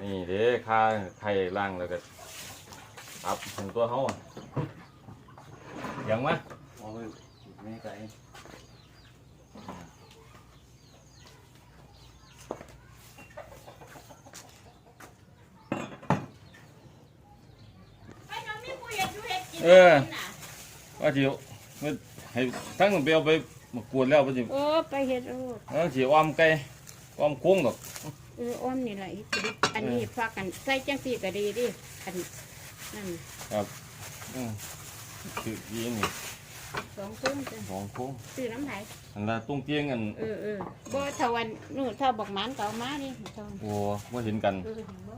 นี่เด้ค่าไข่ล่างแล้วก็ตับถึงตัวเขาอะยังมะโอ้ยไม่ไกลให้น้องมีผู้เฮ็ดอยู่เฮ็ดกินเออว่าจิวมันให้ทั้งมันไปเอาไปมากวนแล้วว่าจิโอ้ไปเฮ็ดโอ้แล้วจิอ้อมไก่ อ้อมโค้งดอกเอออ้อมนี่แหละอันนี้ฝากกันใส่จังซี่ก็ดีดิอันนั่นอืมคือยีนี่สองตุ้งจ้ะสองโค้งซื้อน้ำไหลอันละตุ้งเตียงกันเออเออบ่เท่าวันนู่นเท่าบักหมานเก่ามานี่เท่าโอ้ว่าเห็นกันเออเห็นบ่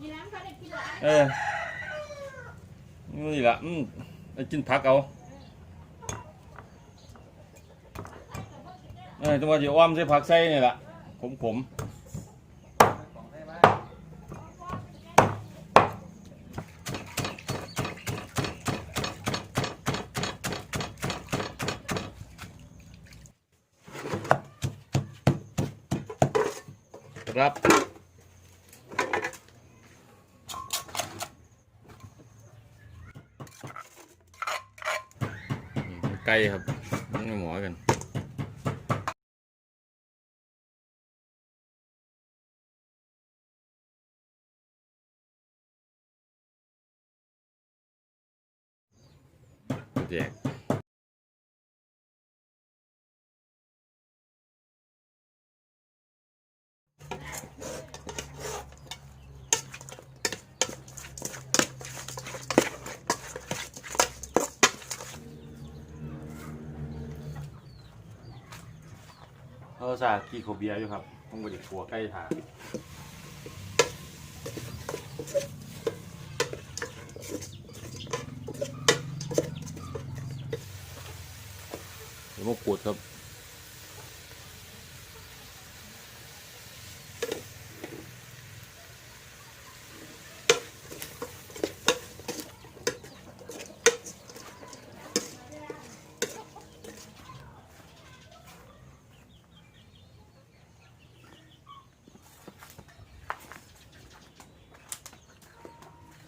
มีน้ำเขาได้กินหลายเออนี่ละอืมไปกินผักเอา เออจังหวะจิอ้อมใส่ผักใส่นี่แหละขมขมครับไก่ครับนี่หมอกัน แจกเขาซาขี้โคเบียร์อยู่ครับต้องไปดิขัวใกล้ถาเดี๋ยว มากรูดครับ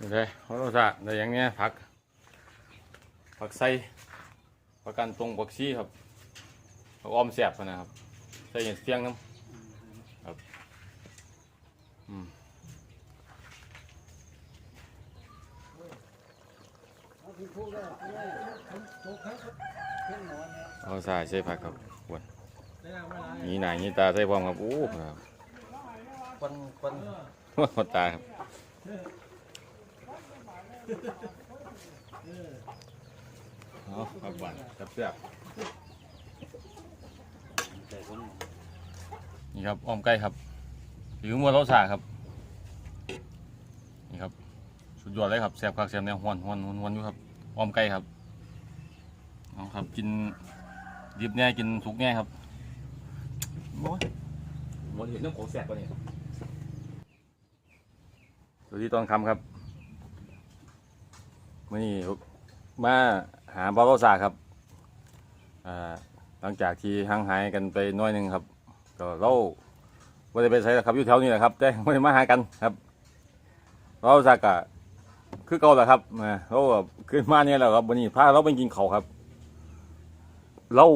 นี่เลยเขาต้องสะแต่อย่างเนี้ยผัก ผักไส้ผักกันตรงผักชีครับ อ้อมแสบพะนะครับใส่เห็ดเสียงน้ำครับอืมเอาที่พูดแล้วเนี่ยทุกครั้งเพ่งหมอนเนี่ยเอาใส่ใส่ผักครับวนได้ยังไม่ไรนี่หนานี่ตาใส่พร้อมครับโอ้ครับคนคนหัวตาครับเอาครับหวานครับแซ่บใส่ค นนี่ครับอ้อมไก่ครับหรือมัวเราสาครับ นี่ครับ สุดยอดเลยครับแซ่บคักแซ่บแนวหวนหวนหวนหวนอยู่ครับอ้อมไก่ครับเอาครับกินดิบแน่กินสุกแน่ครับโอ้ยหมดเห็นเรื่องของแซ่บปะเนี่ยสวัสดีตอนคำครับมื่อนี้มาหาบอลโลซาครับอ่า หลังจากที่ห่างหายกันไปน้อยหนึ่งครับ ก็เราไม่ได้ไปใช้ครับอยู่แถวนี้แหละครับแต่ไม่ได้มาหากันครับ เราสักกะคือเก่าแหละครับอ่าเราขึ้นมาเนี่ยแหละครับวันนี้พาเราไปกินเขาครับ เรา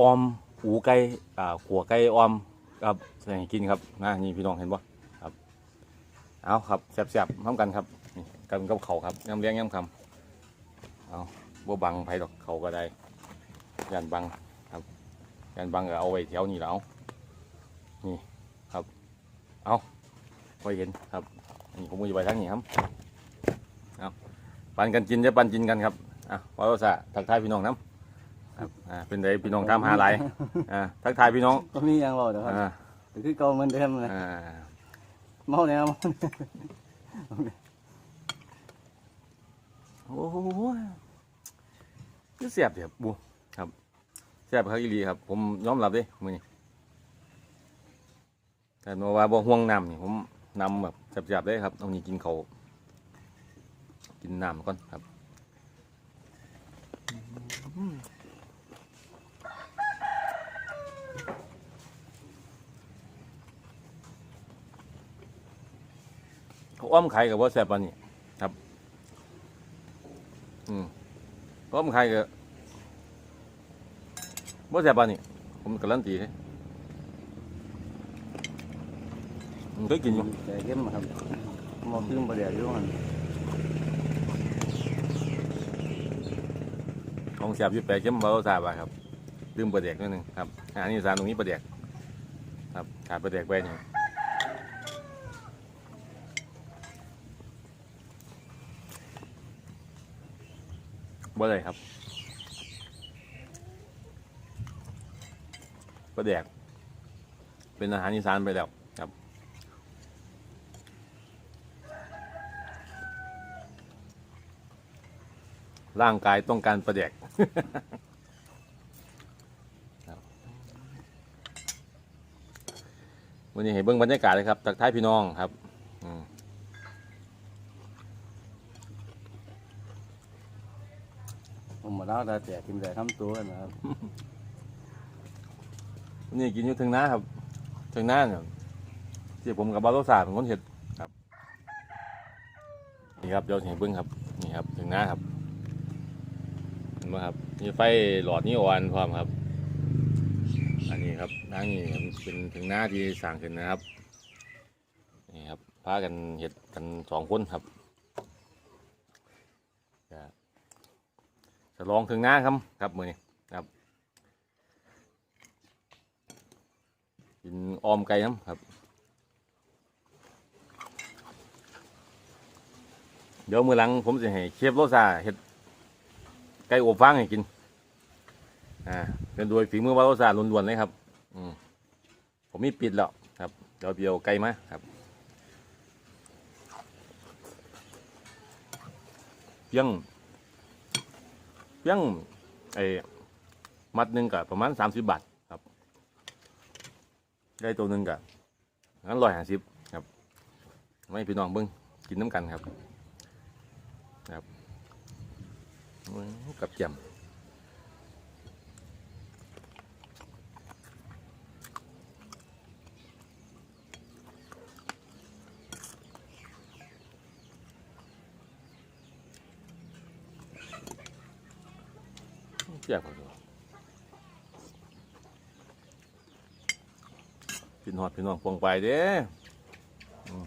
ออมหูไก่อ่าขัวไก่ออมครับใส่กินครับนะนี่พี่น้องเห็นปะครับเอาครับแซ่บๆพร้อมกันครับนี่กันกับเขาครับย้ำเลี้ยงย้ำคำเอาบ่บังไผดอกเขาก็ได้ยันบัง ครับยันบังก็เอาไว้แถวนี้แล้วนี่ครับ เอาไว้เห็นครับอันนี้ผมมือไปทางนี้ครับเอาปันกันกินจะปันกินกันครับอะพอเราสะทักทายพี่น้องน้ำครับอ่าเป็นไรพี่น้องตามหาหลายอ่าทักทายพี่น้องก็มีอย่างบอกเดี๋ยวครับอ่าแต่คือเก่าเหมือนเดิมเลยอ่าเมาเนี่ยเมาเนี่ยโอ้โหคือเสียบเสียบบู แซ่บครับอีหลีครับ ผมยอมรับเด้มือนี่แต่มาว่าบ่ห่วงน้ำนี่ผมนำแบบแซ่บๆได้ครับเอานี้กินเขากินน้ำก่อนครับเขาอ้อมไข่กับว่าแซ่บปานนี่ครับ อืมอ้อมไข่กับ ว่าแซ่บปานนี้ผมการันตีเลยมันเคยกินอยู่แต่เข้มครับมองขึ้นประเดี๋ยวอยู่มันของแซ่บอยี่แปลเข้มเบาซาบะครับลืมปลาแดกนิดนึงครับอาหารอีสานตรงนี้ปลาแดกครับขาดปลาแดกไปนี่บ่เลยครับ ลาแดก เป็นอาหารอีสานไปแล้วครับ ร่างกายต้องการประแดกวันนี้เห็นเบื้องบรรยากาศเลยครับตักท้ายพี่น้องครับอืมผมมาเล่าแต่แต่ทิมแต่ทำตัวนะครับ นนี้กินอยู่ถึงหน้าครับถึงหน้าเนี่ยที่ผมกับบาโลซาเป็นคนเห็ดครับนี่ครับเดี๋ยวเห็นเบื้องครับนี่ครับถึงหน้าครับเห็นไหมครับนี่ไฟหลอดนี่ออนพร้อมครับ อันนี้ครับทางนี้เป็นถึงหน้าที่สั่งขึ้นนะครับนี่ครับพากันเห็ดกันสองคนครับจะจะลองถึงหน้าครับครับมือนี้ครับ กินออมไก่น้ำครับ เดี๋ยวมือหลังผมจะให้เชฟโรซาเห็ดไก่อบฟางให้กิน อ่า เป็นโดยฝีมือวาโรซาล้วนๆเลยครับ อืมผมมีปิดแล้วครับ เดี๋ยวเดียวไก่มาครับเพียงเพียงไอ้มัดหนึ่งกับประมาณสามสิบบาท ได้ตัวหนึ่งกับงั้นร้อยห้าสิบครับ ไม่พี่น้องเบิ้งกินน้ำกันครับครับกับแจ่มแจ่มครับ พี่น้องพี่น้องพวงไปเด้อืม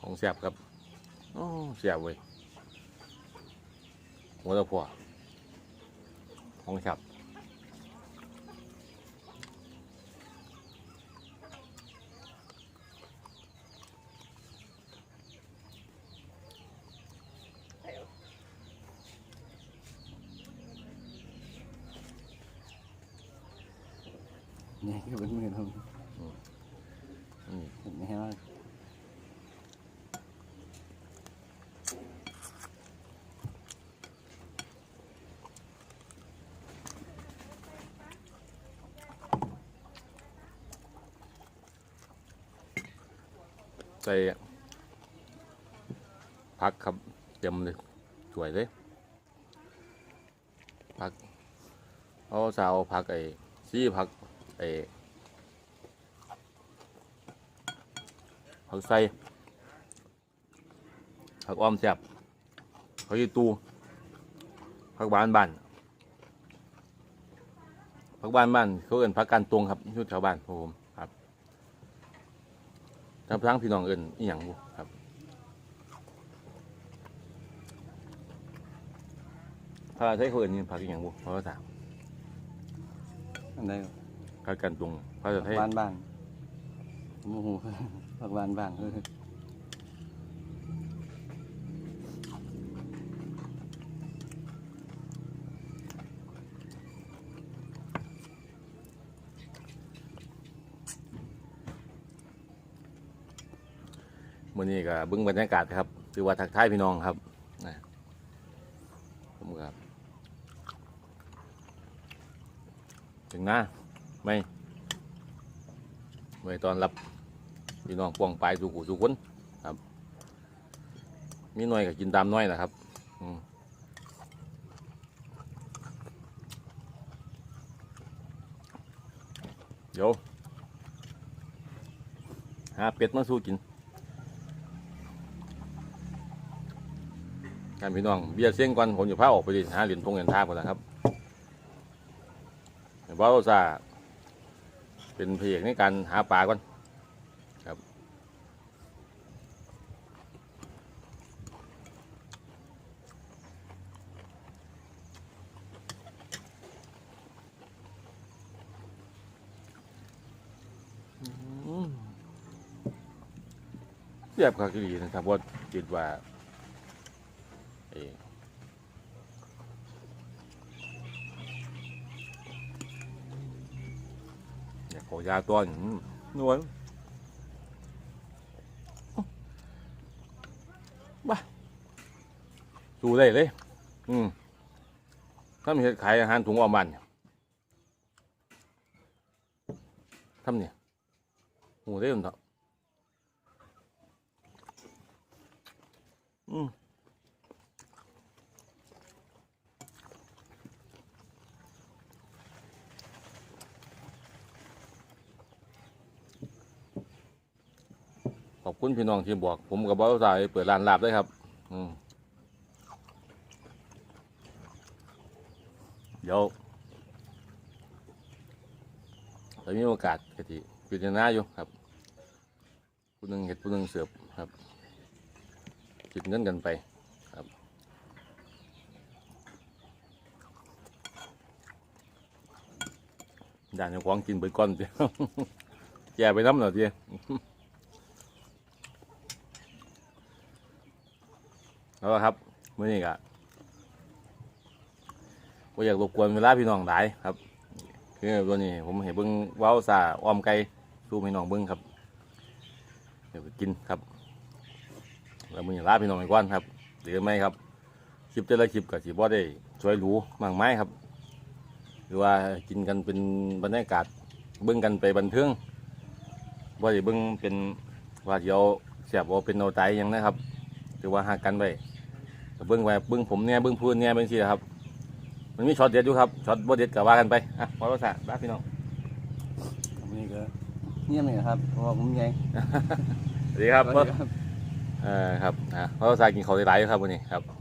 ของแสบครับโอ้แสบเว้ยหัวตะพัวของแสบ นี่ก็เป็นมือทอืมำเห็นไหมว่าใส่ผักครับเต็มเลยสวยเลยผักเอาสาวผักไอ้ซี่ผัก ไอผักใส่ผักอ้อมแซ่บผักยีตูผักบานบ้านผักบานบ้านเขาเอิ้นผักการตวงครับอยุดแถวบ้านพวกผมครับทั้งทั้งพี่น้องเอินอีหยังบุครับถ้าใช้เขาเอินนี่พักอีหยังบุเพราะว่าถามอันใด พักกันตรงภาษาไทยบ้านบ้างโอ้โหผักบ้านบ้างเออมื่อนี้ก็เบึ้งบรรยากาศครับคือว่าทักทายพี่น้องครับนะผมครับถึงหน้า ไม่ไม่ตอนรับพี่น้องปวงปลายสู่หูสู่คนครับ มีน่อยก็กินตามน้อยนะครับเดี๋ยวหาเป็ดมาสู้กินการพี่น้องเบียร์เสียงก่อนผมอยู่พาออกไปดิหาเหรียญทงเหรียญทาก่อนนะครับเห็นว่าเราจะ เป็นเพเอกในการหาปลาก่อนครับอืมเสียบคักอีหลีนะครับว่าคิดว่าเอ อเนี่ยขอยาตัวหนึ่งนวลบ้าสู้ได้เลย อืมถ้ามีเฮ็ดขายอาหารถุงออมบันเนี่ยทำเนี่ยโอ้ได้ยินเถอะอืม อบคุณพี่น้องที่บอก ผมกับบ้าวสายเปิดร้านลาบได้ครับ อืมเดี๋ยวถ้ามีโอกาสก็ที่พิจารณาอยู่ครับผู้หนึ่งเห็ดผู้หนึ่งเสือบครับคิดเงินกันไปครับ ด่านจ้าของกินเบิดก้อนเดียวแย่ไปน้ำหน่อยที แล้วครับมื่อนี้ก็บ่อยากรบกวนเวลาพี่น้องหลายครับคือตัวนี้ผมเห็นเบิ้งว้าวซาอ้อมไก่สู้พี่น้องเบิ้งครับเดี๋ยวไปกินครับแล้วมือนี้ลาพี่น้องไปก่อนครับหรือไม่ครับคลิปแต่ละคลิปก็สิบ่ได้ช่วยหรูมากไม้ครับ หรือว่ากินกันเป็นบรรยากาศเบิ้งกันไปบันเทิงบ่ได้เบิ้งเป็นว่าเดี๋ยวเสียบว่าเป็นโนตายยังนะครับหรือว่าหากันไว้ ก็เบิ้งไว้เบิ้งผมเนี่ยเบิ้งพูนเนี่ยเป็นสิครับ มันมีช็อตเด็ดอยู่ครับช็อตบ่เด็ดก็ว่ากันไปอะพอภาษาบ้าพี่น้องผมนี่ก็เงียบเลยครับเพราะว่าผมใหญ่สวัสดีครับสวัสดีครับเออครับอะพอภาษากินข้าวหลายๆอยู่ครับวันนี้ครับ